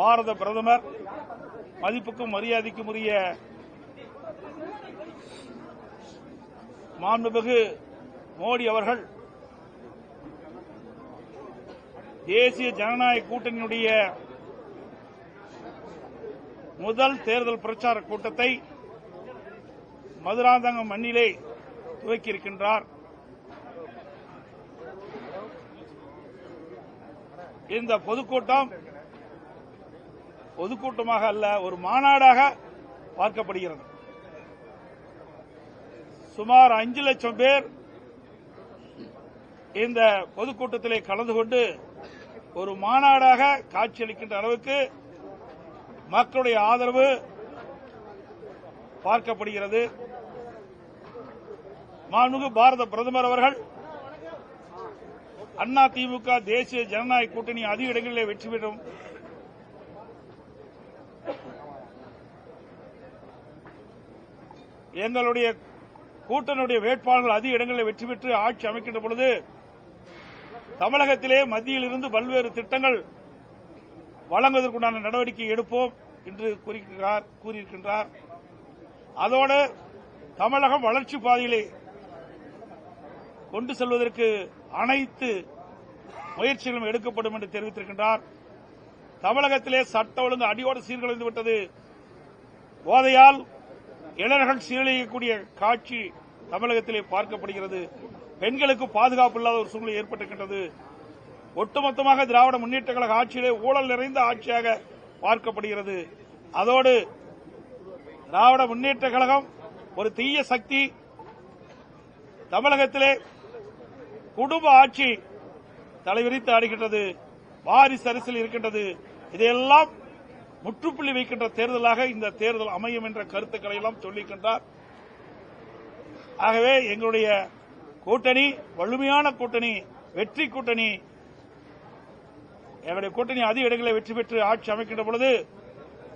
பாரத பிரதமர் மதிப்புக்கும் மரியாதைக்கும் உரிய மாண்புமிகு மோடி அவர்கள் தேசிய ஜனநாயக கூட்டணியினுடைய முதல் தேர்தல் பிரச்சார கூட்டத்தை மதுராந்தகம் மண்ணிலே துவக்கியிருக்கின்றார். இந்த பொதுக்கூட்டம் பொதுக்கூட்டமாக அல்ல ஒரு மாநாடாக பார்க்கப்படுகிறது. சுமார் அஞ்சு லட்சம் பேர் இந்த பொதுக்கூட்டத்திலே கலந்து கொண்டு ஒரு மாநாடாக காட்சியளிக்கின்ற அளவுக்கு மக்களுடைய ஆதரவு பார்க்கப்படுகிறது. மாண்புமிகு பாரத பிரதமர் அவர்கள் அண்ணா திமுக தேசிய ஜனநாயக கூட்டணி அதிக இடங்களிலே வெற்றி பெறும் எங்களுடைய கூட்டணியுடைய வேட்பாளர்கள் அதிக இடங்களில் வெற்றி பெற்று ஆட்சி அமைக்கின்ற பொழுது தமிழகத்திலே மத்தியில் இருந்து பல்வேறு திட்டங்கள் வழங்குவதற்குண்டான நடவடிக்கை எடுப்போம் என்று கூறியிருக்கின்றார். அதோடு தமிழகம் வளர்ச்சி பாதையிலே கொண்டு செல்வதற்கு அனைத்து முயற்சிகளும் எடுக்கப்படும் என்று தெரிவித்திருக்கின்றார். தமிழகத்திலே சட்ட ஒழுங்கு அடியோடு சீர்குலைந்து விட்டது. போதையால் இளைஞர்கள் சீரழியக்கூடிய காட்சி தமிழகத்திலே பார்க்கப்படுகிறது. பெண்களுக்கு பாதுகாப்பு இல்லாத ஒரு சூழ்நிலை ஏற்பட்டிருக்கின்றது. ஒட்டுமொத்தமாக திராவிட முன்னேற்ற கழக ஆட்சியிலே ஊழல் நிறைந்த ஆட்சியாக பார்க்கப்படுகிறது. அதோடு திராவிட முன்னேற்ற கழகம் ஒரு தீய சக்தி. தமிழகத்திலே குடும்ப ஆட்சி தலைவிரித்து ஆடுகின்றது. வாரிசு அரசியல் இருக்கின்றது. இதையெல்லாம் முற்றுப்புள்ளி வைக்கின்ற தேர்தலாக இந்த தேர்தல் அமையும் என்ற கருத்துக்களை எல்லாம் சொல்லிக்கின்றார். ஆகவே எங்களுடைய கூட்டணி வலிமையான கூட்டணி வெற்றி கூட்டணி எங்களுடைய கூட்டணி அதிக இடங்களில் வெற்றி பெற்று ஆட்சி அமைக்கின்ற பொழுது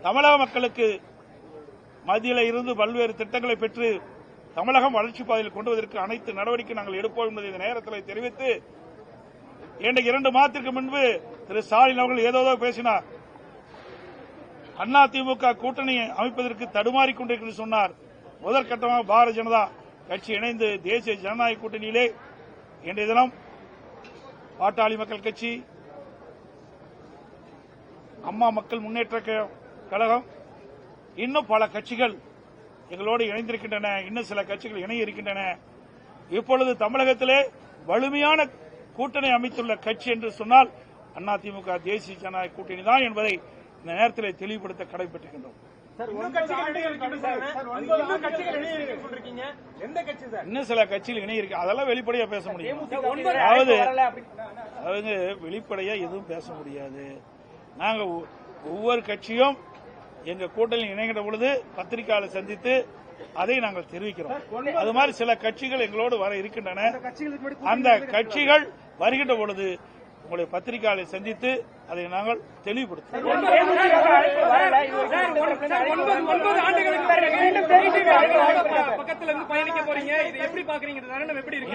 தமிழக மக்களுக்கு மத்தியில் இருந்து பல்வேறு திட்டங்களை பெற்று தமிழகம் வளர்ச்சி பாதையில் கொண்டு வருவதற்கு அனைத்து நடவடிக்கை நாங்கள் எடுப்போம் என்பதை இந்த நேரத்தில் தெரிவித்து இன்றைக்கு இரண்டு மாதத்திற்கு முன்பு திரு ஸ்டாலின் அவர்கள் ஏதோ பேசினார். அண்ணா திமுக கூட்டணி அமைப்பதற்கு தடுமாறிக் கொண்டிருக்கிறது சொன்னார். முதற்கட்டமாக பாரதிய ஜனதா கட்சி இணைந்து தேசிய ஜனநாயக கூட்டணியிலே இன்றைய தினம் பாட்டாளி மக்கள் கட்சி அம்மா மக்கள் முன்னேற்ற கழகம் இன்னும் பல கட்சிகள் எங்களோடு இணைந்திருக்கின்றன. இன்னும் சில கட்சிகள் இணைய இருக்கின்றன. இப்பொழுது தமிழகத்திலே வலிமையான கூட்டணி அமைத்துள்ள கட்சி என்று சொன்னால் அதிமுக தேசிய ஜனநாயக கூட்டணி தான் என்பதை இந்த நேரத்தில் தெளிவுபடுத்த கடைபெற்றிருக்கின்றோம் இன்னும் சில கட்சிகள் இருக்கு அதெல்லாம் வெளிப்படையா பேச முடியும். அதாவது அவங்க வெளிப்படையா எதுவும் பேச முடியாது. நாங்க ஒவ்வொரு கட்சியும் எங்க கூட்டணி இணைகின்ற பொழுது பத்திரிகையாளர் சந்தித்து அதை நாங்கள் தெரிவிக்கிறோம். அது மாதிரி சில கட்சிகள் எங்களோடு வர இருக்கின்றன. அந்த கட்சிகள் வருகின்ற பொழுது உங்களுடைய பத்திரிகையாளரை சந்தித்து அதை நாங்கள் தெளிவுபடுத்துவோம்.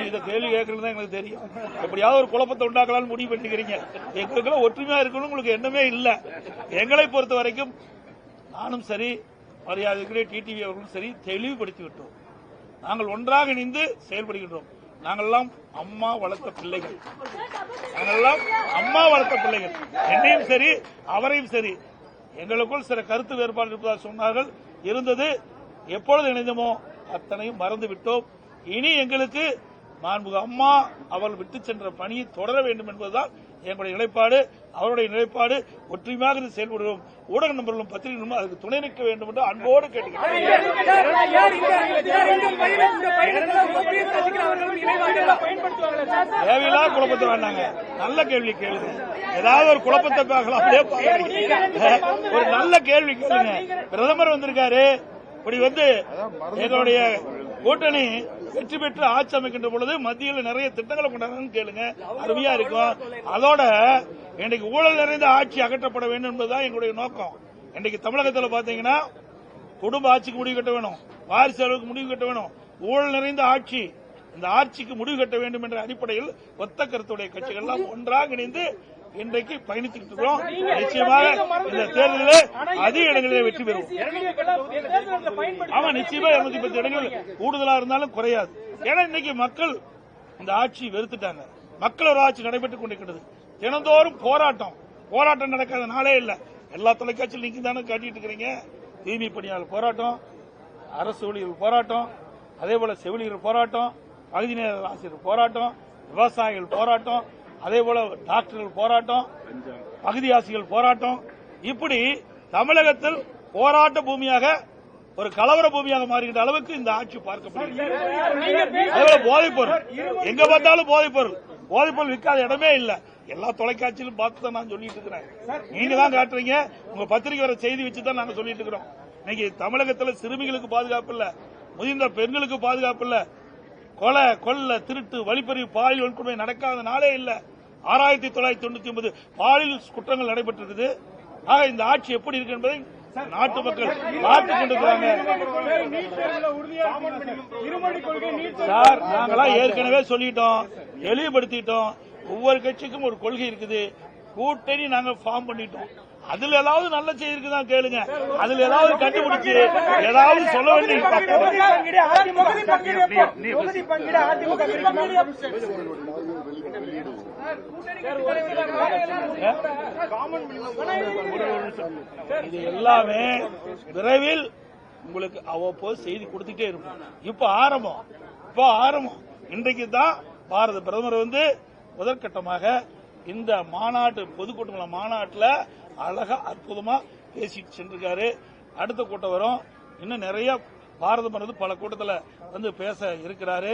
இந்த கேள்வி கேட்கறது தான் எங்களுக்கு தெரியும். எப்படியாவது ஒரு குழப்பத்தை உண்டாக்கலாம்னு முடிவு பண்ணிக்கிறீங்க. எங்களுக்கெல்லாம் ஒற்றுமையா இருக்கணும் உங்களுக்கு எண்ணமே இல்லை. எங்களை பொறுத்த வரைக்கும் நானும் சரி மரியாதைக்குரிய டிடிவி அவர்களும் சரி தெளிவுபடுத்தி விட்டோம் நாங்கள் ஒன்றாக இணைந்து செயல்படுகின்றோம். நாங்கள்லாம் அம்மா வளர்த்த பிள்ளைகள். நாங்கள்லாம் அம்மா வளர்த்த பிள்ளைகள். என்னையும் சரி அவரையும் சரி. எங்களுக்குள் சில கருத்து வேறுபாடு இருப்பதாக சொன்னார்கள். இருந்தது எப்பொழுது இணைந்தமோ அத்தனையும் மறந்து விட்டோம். இனி எங்களுக்கு மாண்புக அம்மா அவள் விட்டு சென்ற பணியை தொடர வேண்டும் என்பதுதான் எங்களுடைய நிலைப்பாடு. அவருடைய நிலைப்பாடு ஒற்றுமையாக இருந்து செயல்படுவோம் ஊடக நண்பர்களும் பத்திரிகைகளும் அதுக்கு துணை நிற்க வேண்டும் என்று அன்போடு கேட்டுக்கிறேன் தேவையில்லா குழப்பத்தை வேண்டாங்க. நல்ல கேள்வி கேளுங்க. ஏதாவது ஒரு குழப்பத்தை பார்க்கலாம். அப்படியே ஒரு நல்ல கேள்வி கேளுங்க. பிரதமர் வந்திருக்காரு. இப்படி வந்து எங்களுடைய கூட்டணி வெற்றி பெற்று ஆட்சி அமைக்கின்ற பொழுது மத்தியில் நிறைய திட்டங்களை கொண்டாடுன்னு கேளுங்க. அருமையா இருக்கும். அதோட இன்றைக்கு ஊழல் நிறைந்த ஆட்சி அகற்றப்பட வேண்டும் என்பதுதான் எங்களுடைய நோக்கம். இன்றைக்கு தமிழகத்தில் பாத்தீங்கன்னா குடும்ப ஆட்சிக்கு முடிவு கட்ட வேணும். வாரிசு அளவுக்கு முடிவு கட்ட வேணும். ஊழல் நிறைந்த ஆட்சி இந்த ஆட்சிக்கு முடிவு கட்ட வேண்டும் என்ற அடிப்படையில் ஒத்த கருத்துடைய கட்சிகள் எல்லாம் ஒன்றாக இணைந்து இன்றைக்கு பயணித்துக்கிட்டு இருக்கிறோம். நிச்சயமாக இந்த தேர்தலில் அதிக இடங்களிலே வெற்றி பெறுவோம். ஆமா நிச்சயமா இருநூத்தி பத்து இடங்கள் கூடுதலா இருந்தாலும் குறையாது. ஏன்னா இன்னைக்கு மக்கள் இந்த ஆட்சி வெறுத்துட்டாங்க. மக்கள் ஒரு ஆட்சி நடைபெற்றுக் கொண்டிருக்கிறது தினந்தோறும் போராட்டம். போராட்டம் நடக்காத நாளே இல்ல. எல்லா தொலைக்காட்சியும் நீங்க தானே காட்டிட்டு இருக்கிறீங்க. தூய்மை பணியாளர் போராட்டம் அரசு ஊழியர்கள் போராட்டம் அதே போல செவிலியர் போராட்டம் பகுதி நேர ஆசிரியர் போராட்டம் விவசாயிகள் போராட்டம் அதே போல டாக்டர்கள் போராட்டம் பகுதியாசிகள் போராட்டம். இப்படி தமிழகத்தில் போராட்ட பூமியாக ஒரு கலவர பூமியாக மாறுகின்ற அளவுக்கு இந்த ஆட்சி பார்க்கப்படுகிறது. போதைப்பொருள். போதைப் பொருள் எங்க பார்த்தாலும் போதைப் பொருள் போதைப் பொருள் விற்காத இடமே இல்ல. எல்லா தொலைக்காட்சியிலும் பார்த்து தான் நான் சொல்லிட்டு இருக்கிறேன். நீங்க தான் காட்டுறீங்க. உங்க பத்திரிகை வர செய்தி வச்சு தான் நாங்க சொல்லிட்டு இருக்கிறோம். இன்னைக்கு தமிழகத்தில் சிறுமிகளுக்கு பாதுகாப்பு இல்ல. முதிர்ந்த பெண்களுக்கு பாதுகாப்பு இல்லை. கொலை கொள்ள திருட்டு வழிப்பறி பாலியல் வன்கொடுமை நடக்காத நாளே இல்ல. ஆறாயிரத்தி தொள்ளாயிரத்தி தொண்ணூத்தி ஒன்பது பாலியல் குற்றங்கள் நடைபெற்றிருக்குது. ஆக இந்த ஆட்சி எப்படி இருக்கு என்பதை நாட்டு மக்கள் பார்த்துக் கொண்டிருக்கிறாங்க சார் நாங்களாம் ஏற்கனவே சொல்லிட்டோம் தெளிவுபடுத்திட்டோம். ஒவ்வொரு கட்சிக்கும் ஒரு கொள்கை இருக்குது. கூட்டணி நாங்க ஃபார்ம் பண்ணிட்டோம். அதுல ஏதாவது நல்ல செய்தி இருக்குதா கேளுங்க. அதுல ஏதாவது கண்டுபிடிச்சு ஏதாவது சொல்ல வேண்டிய இது எல்லாமே விரைவில் உங்களுக்கு அவ்வப்போது செய்தி கொடுத்துட்டே இருக்கும். இப்ப ஆரம்பம். இப்போ ஆரம்பம். இன்றைக்கு தான் பாரத பிரதமர் வந்து முதற்கட்டமாக இந்த மாநாட்டு பொதுக்கூட்டங்கள மாநாட்டில் அழகா அற்புதமா பேசிட்டு சென்றிருக்காரு அடுத்த கூட்டம் வரும் இன்னும் நிறைய பாரதம் வந்து பல கூட்டத்தில் வந்து பேச இருக்கிறாரு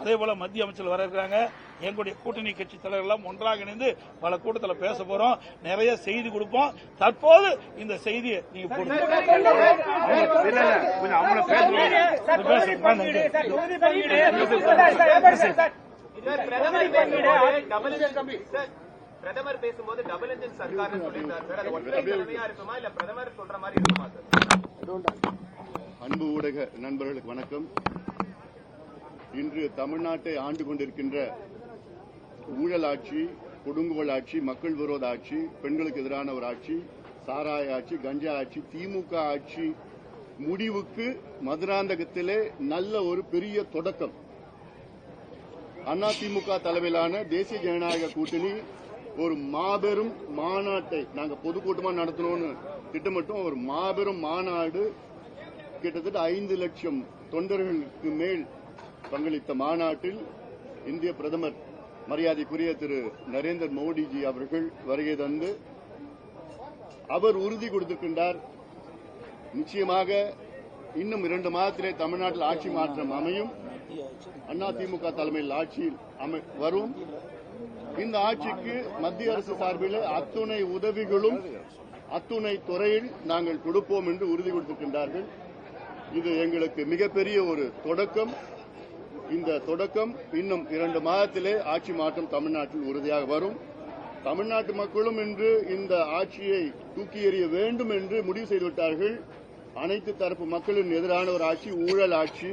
அதே போல மத்திய அமைச்சர் வர இருக்கிறாங்க எங்களுடைய கூட்டணி கட்சி தலைவர்கள் எல்லாம் ஒன்றாக இணைந்து பல கூட்டத்தில் பேச போறோம் நிறைய செய்தி கொடுப்போம் தற்போது இந்த செய்தியை நீங்க போடுங்க பிரதமர் பேசும்போது டபுள் இன்ஜின் சர்க்கார் சொல்லியிருந்தார் சார். அது ஒற்றை தலைமையா இருக்குமா இல்ல பிரதமர் சொல்ற மாதிரி இருக்குமா சார்? அன்பு ஊடக நண்பர்களுக்கு வணக்கம். இன்று தமிழ்நாட்டை ஆண்டு கொண்டிருக்கின்ற ஊழல் ஆட்சி கொடுங்கோல் ஆட்சி மக்கள் விரோத ஆட்சி பெண்களுக்கு எதிரான ஒரு ஆட்சி சாராய ஆட்சி கஞ்சா ஆட்சி திமுக ஆட்சி முடிவுக்கு மதுராந்தகத்திலே நல்ல ஒரு பெரிய தொடக்கம். அதிமுக தலைமையிலான தேசிய ஜனநாயக கூட்டணி ஒரு மாபெரும் மாநாட்டை நாங்க பொதுக்கூட்டமா நடத்தணும்னு திட்டமிட்டோம். ஒரு மாபெரும் மாநாடு கிட்டத்தட்ட ஐந்து லட்சம் தொண்டர்களுக்கு மேல் பங்களித்த மாநாட்டில் இந்திய பிரதமர் மரியாதைக்குரிய திரு நரேந்திர மோடிஜி அவர்கள் வருகை தந்து அவர் உறுதி கொடுத்திருக்கின்றார். நிச்சயமாக இன்னும் இரண்டு மாதத்திலே தமிழ்நாட்டில் ஆட்சி மாற்றம் அமையும். அதிமுக தலைமையில் ஆட்சியில் அமை- வரும். இந்த ஆட்சிக்கு மத்திய அரசு சார்பில் அத்துணை உதவிகளும் அத்துணை துறையில் நாங்கள் கொடுப்போம் என்று உறுதி கொடுத்திருக்கின்றார்கள். இது எங்களுக்கு மிகப்பெரிய ஒரு தொடக்கம். இந்த தொடக்கம் இன்னும் இரண்டு மாதத்திலே ஆட்சி மாற்றம் தமிழ்நாட்டில் உறுதியாக வரும். தமிழ்நாட்டு மக்களும் இன்று இந்த ஆட்சியை தூக்கி எறிய வேண்டும் என்று முடிவு செய்துவிட்டார்கள் அனைத்து தரப்பு மக்களின் எதிரான ஒரு ஆட்சி ஊழல் ஆட்சி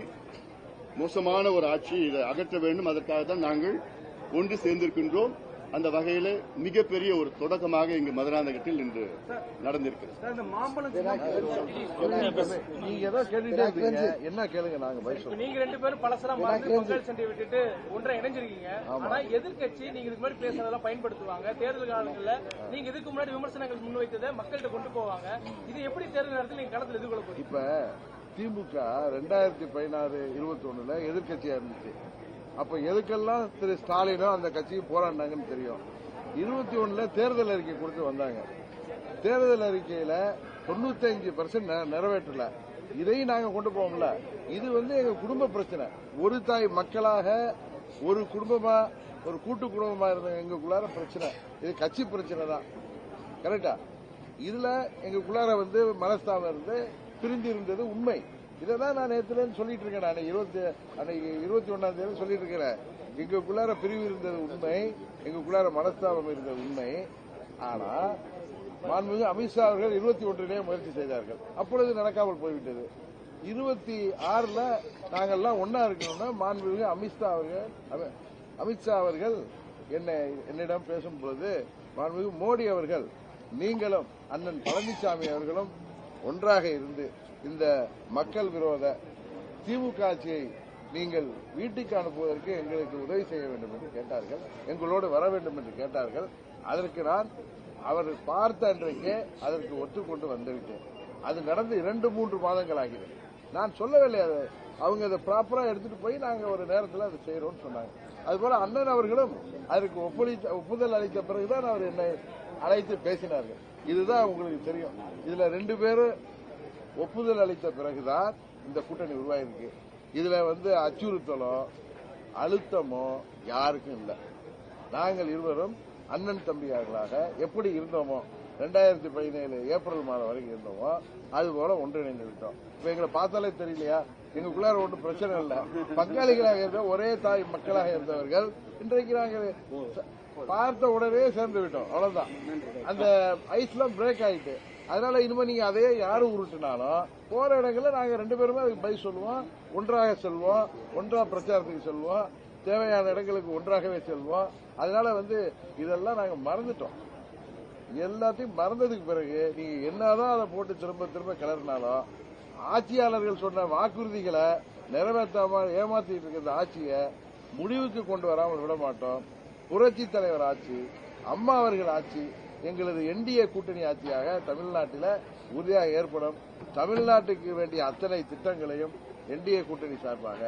மோசமான ஒரு ஆட்சி இதை அகற்ற வேண்டும். அதற்காக தான் நாங்கள் ஒன்று சேர்ந்திருக்கின்றோம். அந்த வகையிலே மிகப்பெரிய ஒரு தொடக்கமாக இங்கு மதுராந்தகத்தில் இன்று நடந்திருக்கிறது. என்ன கேளுங்க நாங்க நீங்க ரெண்டு பேரும் பலசரா சண்டையை விட்டுட்டு ஒன்றா இணைஞ்சிருக்கீங்க. ஆனா எதிர்க்கட்சி நீங்க இதுக்கு முன்னாடி பேசுறதெல்லாம் பயன்படுத்துவாங்க. தேர்தல் காலங்கள்ல நீங்க இதுக்கு முன்னாடி விமர்சனங்கள் முன்வைத்ததை மக்கள்கிட்ட கொண்டு போவாங்க. இது எப்படி தேர்தல் நேரத்தில் நீங்க களத்தில் எதிர்கொள்ள இப்ப திமுக ரெண்டாயிரத்தி பதினாறு இருபத்தி ஒண்ணுல எதிர்கட்சியா இருந்துச்சு. அப்ப எதுக்கெல்லாம் திரு ஸ்டாலினும் அந்த கட்சியும் போராடினாங்கன்னு தெரியும். இருபத்தி ஒண்ணுல தேர்தல் அறிக்கை கொடுத்து வந்தாங்க. தேர்தல் அறிக்கையில தொண்ணூத்தஞ்சு பர்சன்ட் நிறைவேற்றல. இதையும் நாங்க கொண்டு போவோம்ல. இது வந்து எங்க குடும்ப பிரச்சனை. ஒரு தாய் மக்களாக ஒரு குடும்பமா ஒரு கூட்டு குடும்பமா இருந்த எங்களுக்குள்ளார பிரச்சனை. இது கட்சி பிரச்சனை தான். கரெக்டா இதுல எங்களுக்குள்ளார வந்து மனஸ்தாபம் இருந்து பிரிந்து இருந்தது உண்மை. இதை தான் நான் நேற்றுலன்னு சொல்லிட்டு இருக்கேன் நான். இருபத்தி அன்னைக்கு இருபத்தி ஒன்னாம் தேதி சொல்லிட்டு இருக்கிறேன். எங்களுக்குள்ளார பிரிவு இருந்தது உண்மை எங்களுக்குள்ளார மனஸ்தாபம் இருந்தது உண்மை. ஆனா மாண்புமிகு அமித்ஷா அவர்கள் இருபத்தி ஒன்றிலே முயற்சி செய்தார்கள். அப்பொழுது நடக்காமல் போய்விட்டது. இருபத்தி ஆறுல நாங்கள்லாம் ஒன்னா இருக்கணும்னா மாண்புமிகு அமித்ஷா அவர்கள் அமித்ஷா அவர்கள் என்னை என்னிடம் பேசும்பொழுது மாண்புமிகு மோடி அவர்கள் நீங்களும் அண்ணன் பழனிசாமி அவர்களும் ஒன்றாக இருந்து இந்த மக்கள் விரோத திமுக ஆட்சியை நீங்கள் வீட்டுக்கு அனுப்புவதற்கு எங்களுக்கு உதவி செய்ய வேண்டும் என்று கேட்டார்கள். எங்களோடு வர வேண்டும் என்று கேட்டார்கள். அதற்கு நான் அவர் பார்த்த அன்றைக்கே அதற்கு ஒத்துக்கொண்டு வந்துவிட்டேன். அது நடந்து இரண்டு மூன்று மாதங்கள் ஆகிறது நான் சொல்லவில்லை அதை. அவங்க அதை ப்ராப்பரா எடுத்துட்டு போய் நாங்கள் ஒரு நேரத்தில் அதை செய்யறோம்னு சொன்னாங்க. அதுபோல அண்ணன் அவர்களும் அதற்கு ஒப்புதல் அளித்த பிறகுதான் அவர் என்னை அழைத்து பேசினார்கள். இதுதான் உங்களுக்கு தெரியும். இதுல ரெண்டு பேரும் ஒப்புதல் அளித்த பிறகுதான் இந்த கூட்டணி உருவாயிருக்கு. இதுல வந்து அச்சுறுத்தலோ அழுத்தமோ யாருக்கும் இல்லை. நாங்கள் இருவரும் அண்ணன் தம்பியார்களாக எப்படி இருந்தோமோ ரெண்டாயிரத்தி பதினேழு ஏப்ரல் மாதம் வரைக்கும் இருந்தோமோ அது போல ஒன்றிணைந்து விட்டோம். இப்ப எங்களை பார்த்தாலே தெரியலையா? எங்களுக்குள்ளார ஒன்றும் பிரச்சனை இல்லை. பங்காளிகளாக இருந்த ஒரே தாய் மக்களாக இருந்தவர்கள் இன்றைக்கு நாங்கள் பார்த்த உடனே சேர்ந்து விட்டோம். அவ்வளவுதான். அந்த ஐஸ்லாம் பிரேக் ஆயிட்டு. அதனால இனிமே நீங்க அதையே யாரு உருட்டுனாலும் போற இடங்கள்ல நாங்க ரெண்டு பேருமே அதுக்கு பதில் சொல்லுவோம். ஒன்றாக செல்வோம். ஒன்றா பிரச்சாரத்துக்கு செல்வோம். தேவையான இடங்களுக்கு ஒன்றாகவே செல்வோம். அதனால வந்து இதெல்லாம் நாங்க மறந்துட்டோம். எல்லாத்தையும் மறந்ததுக்கு பிறகு நீங்க என்னதான் அதை போட்டு திரும்ப திரும்ப கிளறினாலும் ஆட்சியாளர்கள் சொன்ன வாக்குறுதிகளை நிறைவேற்றாம ஏமாத்திட்டு இருக்க இந்த ஆட்சியை முடிவுக்கு கொண்டு வராமல் விட மாட்டோம். புரட்சி தலைவர் ஆட்சி அம்மா அவர்கள் ஆட்சி எங்களது என்டிஏ கூட்டணி ஆட்சியாக தமிழ்நாட்டில் உறுதியாக ஏற்படும். தமிழ்நாட்டுக்கு வேண்டிய அத்தனை திட்டங்களையும் என்டிஏ கூட்டணி சார்பாக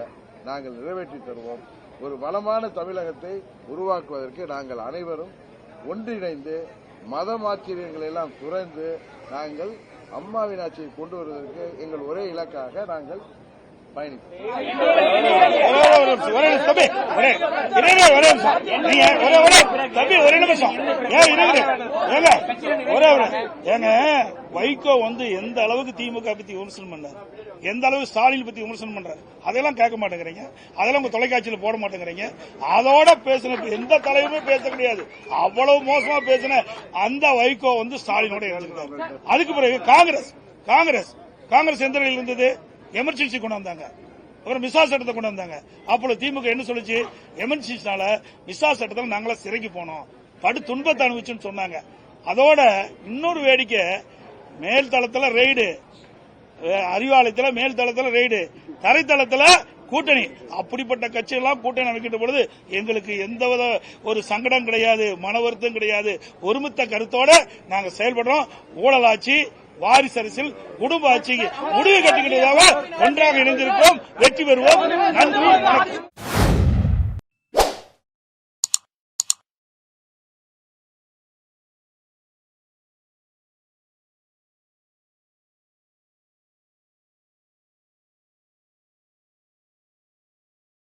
நாங்கள் நிறைவேற்றி தருவோம். ஒரு வளமான தமிழகத்தை உருவாக்குவதற்கு நாங்கள் அனைவரும் ஒன்றிணைந்து மதம் ஆச்சரியங்களை எல்லாம் துறந்து நாங்கள் அம்மாவின் ஆட்சியை கொண்டு வருவதற்கு எங்கள் ஒரே இலக்காக நாங்கள் தம்பி ஒரே நிமிஷம் வைகோ வந்து எந்த அளவுக்கு திமுக பத்தி விமர்சனம் பண்ணார் எந்த அளவு ஸ்டாலின் பத்தி விமர்சனம் பண்றாரு அதெல்லாம் கேட்க மாட்டேங்கிறீங்க அதெல்லாம் உங்க தொலைக்காட்சியில் போட மாட்டேங்கிறீங்க அதோட பேசின எந்த தலைவருமே பேச கிடையாது அவ்வளவு மோசமா பேசின அந்த வைகோ வந்து ஸ்டாலினோட இழந்துட்டாரு அதுக்கு பிறகு காங்கிரஸ் காங்கிரஸ் காங்கிரஸ் எந்த நிலையில் இருந்தது எமர்ஜென்சி கொண்டு வந்தாங்க. அப்புறம் மிசா சட்டத்தை கொண்டு வந்தாங்க. அப்போ திமுக என்ன சொல்லிச்சு? எமர்ஜென்சினால மிசா சட்டத்தில் நாங்கள சிறைக்கு போனோம். படு துன்பத்தை அனுபவிச்சுன்னு சொன்னாங்க. அதோட இன்னொரு வேடிக்கை மேல் ரெய்டு. அறிவாலயத்தில் மேல்தளத்தில் ரெய்டு. தரைத்தளத்தில் கூட்டணி. அப்படிப்பட்ட கட்சியெல்லாம் கூட்டணி அமைக்கின்ற பொழுது எங்களுக்கு எந்தவித ஒரு சங்கடம் கிடையாது மன வருத்தம் கிடையாது. ஒருமித்த கருத்தோட நாங்கள் செயல்படுறோம். ஊழலாட்சி வாரிசு அரசில் குடும்ப ஆட்சிக்கு முடிவு கட்டுகிறதாக ஒன்றாக இணைந்திருப்போம். வெற்றி பெறுவோம். நன்றி. வணக்கம்.